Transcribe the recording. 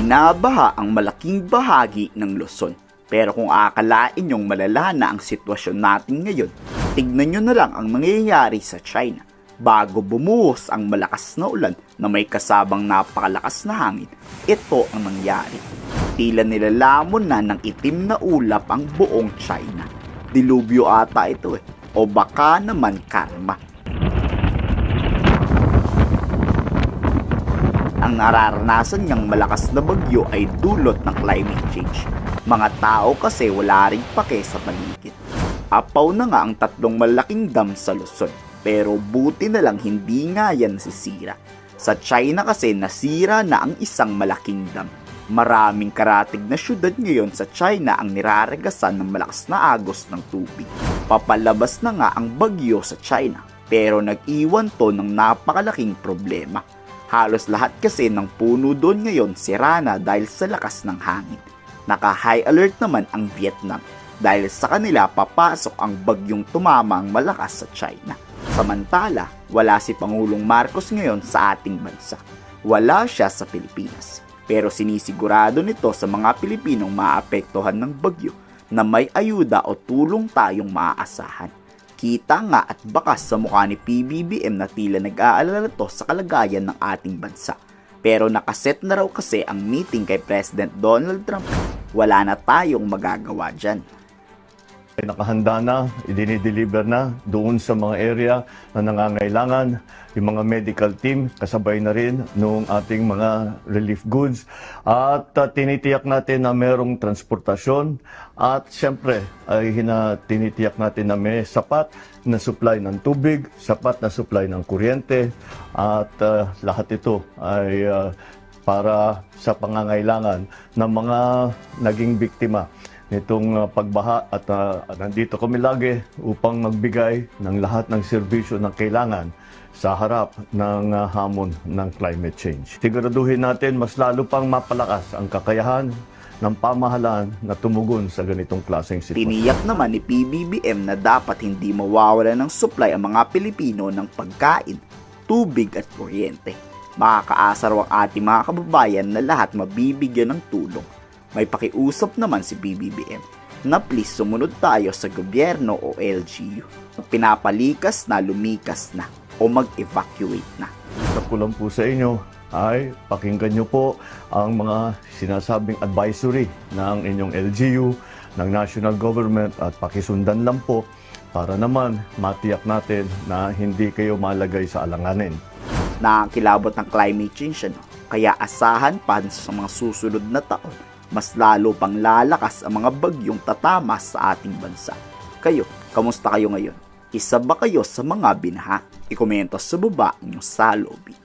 Binabaha ang malaking bahagi ng Luzon. Pero kung akalain nyong malala na ang sitwasyon natin ngayon, tignan nyo na lang ang nangyayari sa China. Bago bumuhos ang malakas na ulan na may kasabang napakalakas na hangin, ito ang nangyari. Tila nilalamon na ng itim na ulap ang buong China. Dilubyo ata ito eh. O baka naman karma. Ang nararanasan niyang malakas na bagyo ay dulot ng climate change. Mga tao kasi wala ring pake sa paligid. Apaw na nga ang tatlong malaking dam sa Luzon. Pero buti na lang hindi nga yan sisira. Sa China kasi nasira na ang isang malaking dam. Maraming karatig na syudad ngayon sa China ang niraragasan ng malakas na agos ng tubig. Papalabas na nga ang bagyo sa China. Pero nag-iwan to ng napakalaking problema Halos lahat kasi ng puno doon ngayon sira na dahil sa lakas ng hangin. Naka-high alert naman ang Vietnam dahil sa kanila papasok ang bagyong tumama ang malakas sa China. Samantala, wala si Pangulong Marcos ngayon sa ating bansa. Wala siya sa Pilipinas. Pero sinisigurado nito sa mga Pilipinong maapektuhan ng bagyo na may ayuda o tulong tayong maaasahan. Kita nga at bakas sa mukha ni PBBM na tila nag-aalala to sa kalagayan ng ating bansa. Pero nakaset na raw kasi ang meeting kay President Donald Trump. Wala na tayong magagawa dyan. Ay nakahanda na, idinideliver na doon sa mga area na nangangailangan. Yung mga medical team, kasabay na rin nung ating mga relief goods. At uh, tinitiyak natin na merong transportasyon. At siyempre, ay tinitiyak natin na may sapat na supply ng tubig, sapat na supply ng kuryente. At uh, lahat ito ay uh, para sa pangangailangan ng mga naging biktima nitong uh, pagbaha at uh, nandito kami lagi upang magbigay ng lahat ng serbisyo na kailangan sa harap ng uh, hamon ng climate change. Siguraduhin natin mas lalo pang mapalakas ang kakayahan ng pamahalaan na tumugon sa ganitong klaseng sitwasyon. Tiniyak naman ni PBBM na dapat hindi mawawala ng supply ang mga Pilipino ng pagkain, tubig at kuryente. Makakaasar ang ating mga kababayan na lahat mabibigyan ng tulong. May pakiusap naman si PBBM na please sumunod tayo sa gobyerno o LGU. Pinapalikas na lumikas na o mag-evacuate na. Sa kulang po sa inyo ay pakinggan nyo po ang mga sinasabing advisory ng inyong LGU, ng national government at pakisundan lang po para naman matiyak natin na hindi kayo malagay sa alanganin. Nakakilabot ng climate change ano? Kaya asahan pa sa mga susunod na taon mas lalo pang lalakas ang mga bagyong tatama sa ating bansa. Kayo, kamusta kayo ngayon? Isa ba kayo sa mga binaha? Ikomento sa baba inyong salobi.